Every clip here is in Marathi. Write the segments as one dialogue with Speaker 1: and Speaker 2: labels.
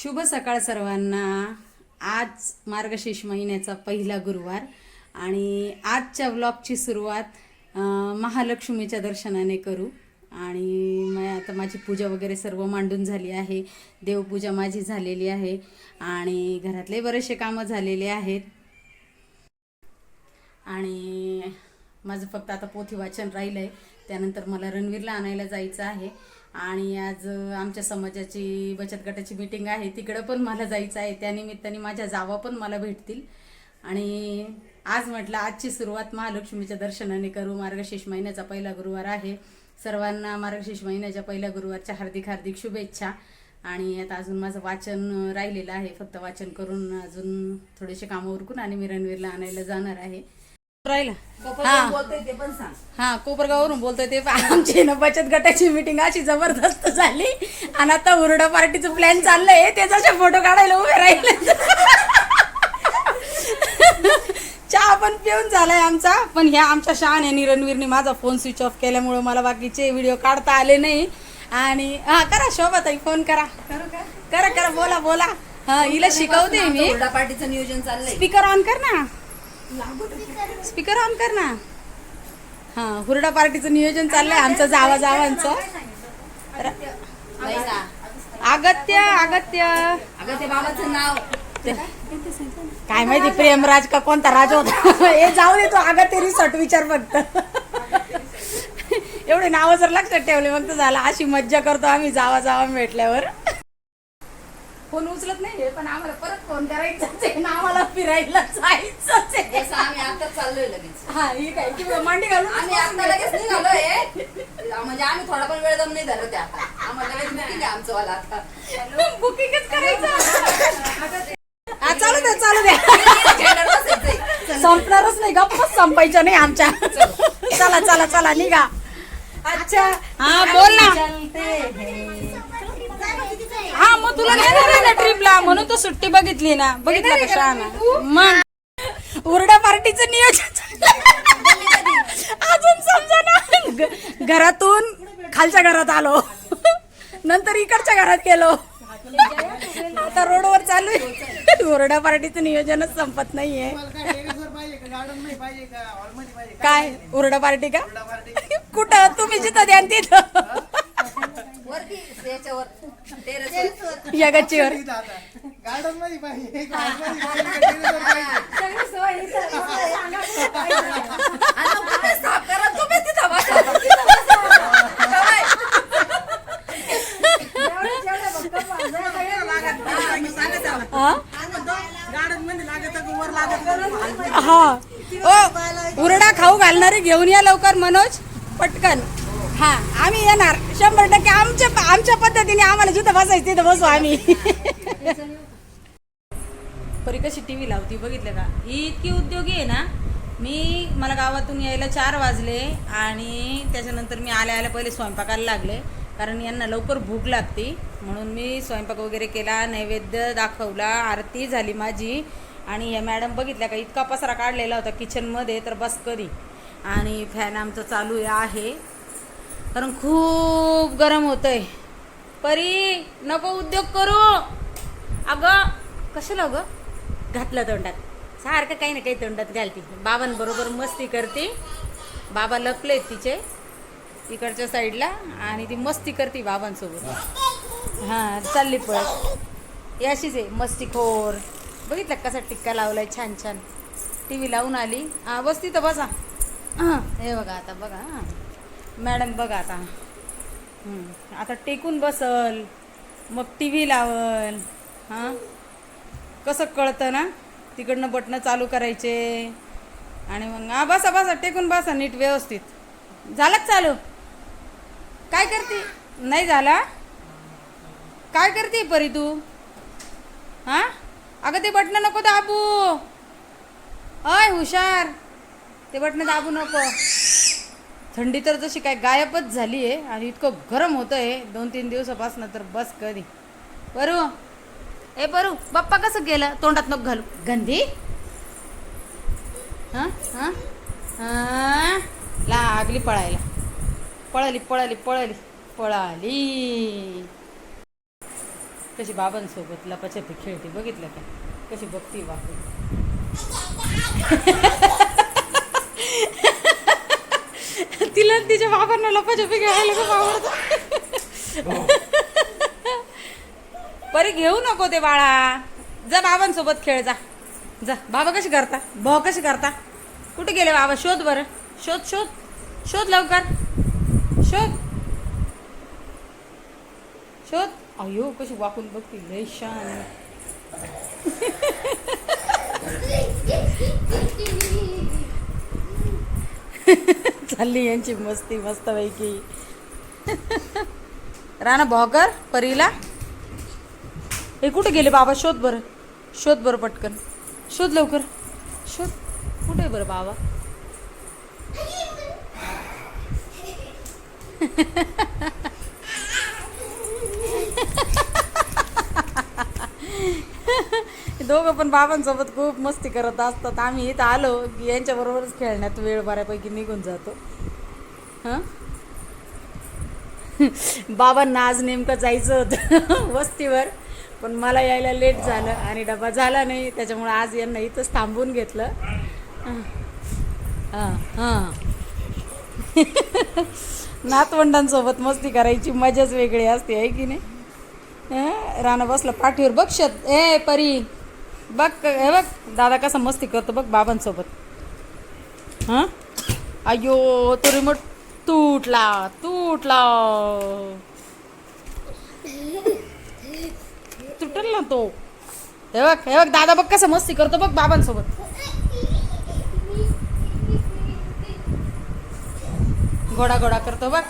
Speaker 1: शुभ सकाळ सर्वांना. आज मार्गशीर्ष महिन्याचा पहिला गुरुवार आणि आजच्या ब्लॉगची सुरुवात महालक्ष्मीच्या दर्शनाने करू. आणि मग आता माझी पूजा वगैरे सर्व मांडून झाली आहे. देवपूजा माझी झालेली आहे आणि घरातले बरेचसे कामं झालेले आहेत. आणि माझं फक्त आता पोथी वाचन राहिलं आहे त्यानंतर मला रणवीरला आणायला जायचं आहे. आणि आज आमच्या समाजाची बचत गटाची मीटिंग आहे. तिकडं पण मला जायचं आहे. त्यानिमित्ताने माझ्या जावा पण मला भेटतील. आणि आज म्हटलं आजची सुरुवात महालक्ष्मीच्या दर्शनाने करू. मार्गशीर्ष महिन्याचा पहिला गुरुवार आहे. सर्वांना मार्गशीर्ष महिन्याच्या पहिल्या गुरुवारच्या हार्दिक हार्दिक शुभेच्छा. आणि आता अजून माझं वाचन राहिलेलं आहे. फक्त वाचन करून अजून थोडेसे कामं उरकून आणि मी रणवीरला आणायला जाणार आहे. राहिला.
Speaker 2: बोलतोय ते पण सांग.
Speaker 1: हा कोपरगाववरून बोलतोय ते पहा, आमची ना बचत गटाची मीटिंग अशी जबरदस्त झाली. आणि आता उरडा पार्टीचं प्लॅन चाललंय. त्याचा फोटो काढायला उभे राहिले. चहा पण पिऊन झालाय आमचा. पण ह्या आमच्या शहाण्यानी रणवीरने माझा फोन स्विच ऑफ केल्यामुळे मला बाकीचे व्हिडिओ काढता आले नाही. आणि हा करा शोभा ताई फोन करा करा करा बोला बोला. हा हिला शिकवते मी.
Speaker 2: हुरडा पार्टीचं नियोजन चाललंय.
Speaker 1: स्पीकर ऑन कर ना. स्पीकर ऑन कर ना. हा हुरडा पार्टीचं नियोजन चाललंय आमचं जावा जावांचं. अगत्य. अगत्य
Speaker 2: अगं ते बाबाचं नाव.
Speaker 1: काय माहिती प्रेमराज का कोणता राज होता? हे जाऊ दे तू अगत्य रिसॉर्ट विचार फक्त. एवढे नाव जर लक्षात ठेवले मग तर झालं अशी मज्जा करतो आम्ही जावा जावा भेटल्यावर फोन उचलत नाही पण आम्हाला परत फोन करायचाच आहे ना आम्हाला फिरायला जायचंच आहे.
Speaker 2: जसं आम्ही आता चाललोय लगेच.
Speaker 1: हा ही काय की मांडी घालून
Speaker 2: आम्ही आता लगेच निघालोय. म्हणजे आम्ही थोडा पण वेळ दम नाही झालो ते आता. आम्हाला लगेच बुकिंग आहे आमचं वाला आता.
Speaker 1: बुकिंगच करायचं. हा चालू द्या चालू द्या. संपणारच नाही गप्पच संपायच्या नाही आमच्या. चला चला चला निघा. अच्छा. हा बोल ना. हा मग तुला नेणार आहे ना ट्रिपला म्हणून तू सुट्टी बघितली ना. बघितलं का शहाणा? मग. उरडा पार्टीचं नियोजन. अजून समजा ना. घ- घरातून खालच्या घरात आलो. नंतर इकडच्या घरात गेलो. आता रोडवर चालू आहे. उरडा पार्टीचं नियोजनच संपत नाहीये. काय? उरडा पार्टी का? कुठं? तुम्ही जिथं द्या तिथं.
Speaker 2: वरती त्याच्यावर टेरेसवर.
Speaker 1: या गच्चीवर.
Speaker 3: गार्डनमध्ये पाहिजे.
Speaker 2: साफ करा, तुम्ही तिथं बसा. हा.
Speaker 1: हा? हा. ओ उरडा खाऊ घालणारे घेऊन या लवकर मनोज. पटकन. हा आम्ही येणार. शंभर टक्के आमच्या आमच्या पद्धतीने आम्हाला जिथं बसायचं तिथं बसू आम्ही. परी कशी टी व्ही लावती बघितलं का? ही इतकी उद्योगी आहे ना? मी मला गावातून यायला चार वाजले आणि त्याच्यानंतर मी आल्या आल्या पहिले स्वयंपाकाला लागले. कारण यांना लवकर भूक लागते. म्हणून मी स्वयंपाक वगैरे केला नैवेद्य दाखवला आरती झाली माझी. आणि या मॅडम बघितल्या का इतका पसारा काढलेला होता किचनमध्ये तर बस कधी. आणि फॅन आमचं चालू आहे. कारण खूप गरम होतंय. परी नको उद्योग करू. अगं कशाला अगं? घातलं तोंडात. सारखं काही ना काही तोंडात घालते. बाबांबरोबर मस्ती करते. बाबा लपलेत तिचे इकडच्या साईडला आणि ती मस्ती करते बाबांसोबत. हां चालली पळत याशीच आहे मस्तीखोर. बघितलं कसा टिक्का लावलाय छान छान. टी व्ही लावून आली. हां बस तिथं बसा. हां हे बघा आता बघा हां. मॅडम बघा आता. आता टेकून बसल मग टी व्ही लावल हां? कसं कळतं ना? तिकडनं बटणं चालू करायचे. आणि मग हा बसा बसा टेकून बसा नीट व्यवस्थित. झालं चालू? काय करते? नाही झाला? काय करते परी तू? हां? अगं ते बटणं नको दाबू. अय हुशार. ते बटणं दाबू नको. थंडी तर जशी काय गायबच झाली आहे आणि इतकं गरम होतं आहे दोन तीन दिवसापासून तर बस कधी. बरू ए बरू बाप्पा कसं गेलं? तोंडात नको घालू. गंधी? हां? हां? लागली पळायला. पळाली पळाली पळाली पळाली. कशी बाबांसोबत लपाछपी खेळते बघितलं का? कशी बघती बाप म्हणून तिच्या बाबांना लपाछपी खेळायला खूप आवडत. परी घेऊ नको ते बाळा. जा बाबांसोबत खेळ जा. जा. बाबा कशी करता? भाऊ कशी करता? कुठे गेले बाबा? शोध बरं. शोध शोध. शोध लवकर. शोध. शोध. अयो कशी वाकून बघती? लय शान. चालली यांची मस्ती मस्त पैकी राणा भॉकर परीला. हे कुठे गेले बाबा? शोध बरं. शोध बरं पटकन. शोध लवकर. शोध. कुठे बरं बाबा? दोघं पण बाबांसोबत खूप मस्ती करत असतात. आम्ही इथं आलो की यांच्याबरोबरच खेळण्यात वेळ बऱ्यापैकी निघून जातो. हां? बाबांना आज नेमकं जायचं होतं वस्तीवर पण मला यायला लेट झालं आणि डबा झाला नाही त्याच्यामुळे आज यांना इथंच थांबवून घेतलं. हां. हां नातवंडांसोबत मस्ती करायची मजाच वेगळी असते आहे की नाही? हं? राणा बसला पाठीवर बक्षत ए परी! बघ हे बघ दादा कसा मस्ती करतो बघ बाबांसोबत. हां? अयो तो रिमोट तुटला तुटला. तुटल ना तो. हे बघ हे बघ दादा बघ कसा मस्ती करतो बघ बाबांसोबत. घोडा घोडा करतो बघ.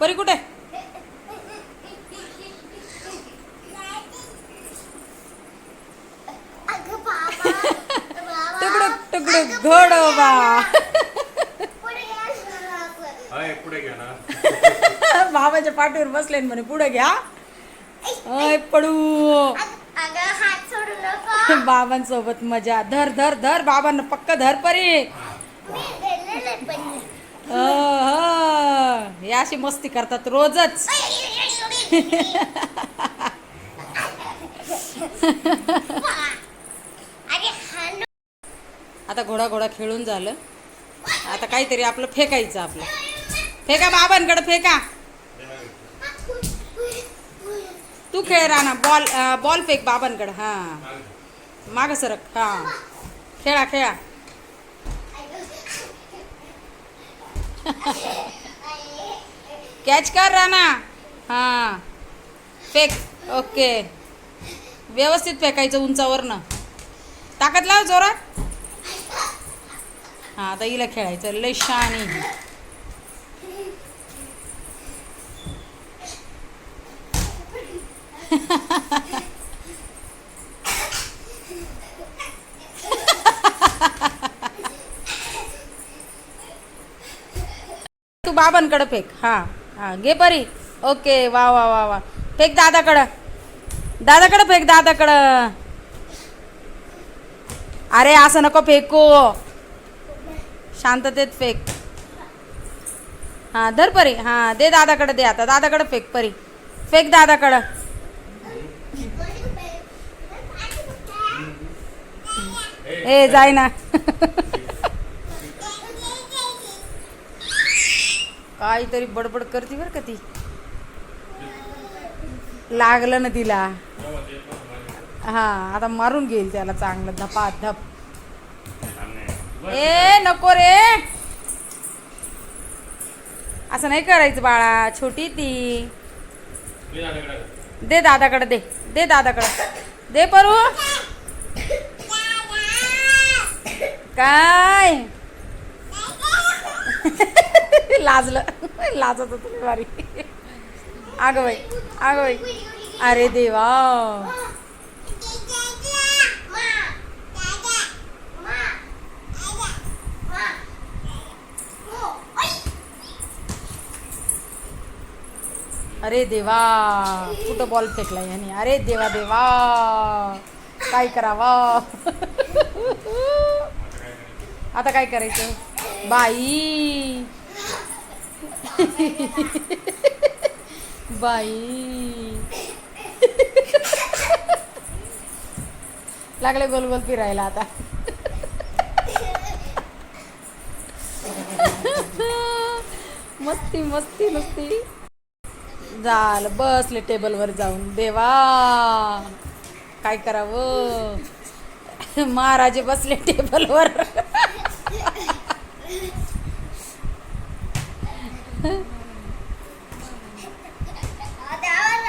Speaker 1: परी कुठे? घोडोबा
Speaker 4: पुढे घ्या ना.
Speaker 1: बाबाच्या पाठीवर बसले म्हणे पुढे घ्या. अय पडू.
Speaker 5: हात सोडू नको
Speaker 1: बाबांसोबत मजा. धर धर धर बाबांना पक्क धर परी. ह. हे अशी मस्ती करतात रोजच
Speaker 5: अरे हाणू
Speaker 1: आता घोडा घोडा खेळून झालं. आता काहीतरी आपलं फेकायचं आपलं. फेका बाबांकडे फेका. तू खेळ राणा बॉल बॉल फेक बाबांकडे हां. माग सरक हां. खेळा खेळा. कॅच कर राणा. हां. फेक ओके. व्यवस्थित फेकायचं उंचावरनं. ताकद लाव जोरात. हां आता हिला खेळायचं. लय शान आहे ही. तू बाबांकडे फेक. हां हां घे परी. ओके वा वा वा वा. फेक दादाकडं. दादाकडं फेक दादाकडं. अरे असं नको फेकू. शांततेत फेक. हां धर परी. हां दे दादाकडं दे आता. दादाकडं फेक परी. फेक दादाकडं. ए जाय ना काहीतरी बडबड करते बरं का ती. लागलं ना तिला. हा आता मारून घेईल त्याला चांगलं. धपा धप ए नको रे. असं नाही करायचं बाळा छोटी ती. दे दादाकडे. दे दे. दादाकडे. दे परू. काय? लाजलं. लाजत होतं भारी. अगं बाई अगं बाई. अरे देवा. अरे देवा कुठं बॉल फेकला याने अरे देवा देवा. काय करावा? आता काय करायचं? बाई. बाई. लागले गोल गोल फिरायला आता. मस्ती मस्ती मस्ती. झालं बसले टेबलवर जाऊन. देवा काय करावं? महाराजे बसले टेबलवर.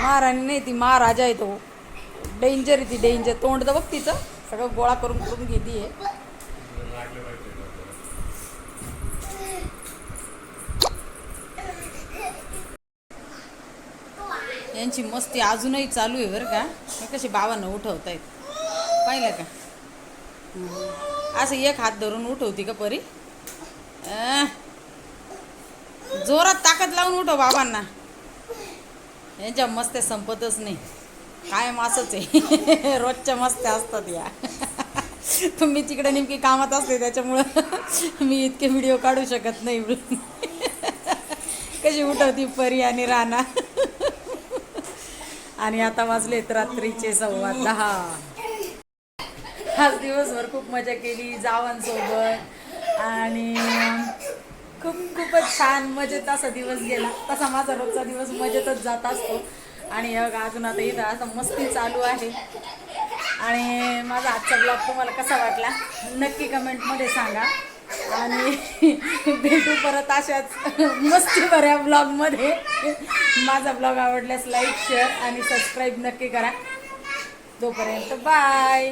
Speaker 1: महाराणी नाही ती महाराजा आहे तो. डेंजर आहे ती डेंजर तोंड तर बघ तिचं. सगळं गोळा करून करून घेते यांची मस्ती अजूनही चालू आहे बरं का? कसे बाबांना उठवत आहेत पाहिलं का? असं एक हात धरून उठवती का परी? जोरात ताकद लावून उठव बाबांना. यांच्या मस्त्या संपतच नाही. कायम असंच आहे. रोजच्या मस्त्या असतात या. तुम्ही तिकडे नेमकी कामात असते त्याच्यामुळं मी इतके व्हिडिओ काढू शकत नाही कशी उठवती परी आणि राणा? आणि आता वाजलेत रात्रीचे सव्वा दहा. आज दिवसभर खूप मजा केली जावांसोबत आणि खूप खूपच छान मजेत असा दिवस गेला. तसा माझा रोजचा दिवस मजेतच जात असतो. आणि अजून आता इथं असं मस्ती चालू आहे. आणि माझा आजचा ब्लॉग तुम्हाला कसा वाटला? नक्की कमेंटमध्ये सांगा. आणि भेटू परत अशाच मस्ती बऱ्या ब्लॉगमध्ये माझा ब्लॉग आवडल्यास लाईक शेअर आणि सबस्क्राईब नक्की करा. तोपर्यंत बाय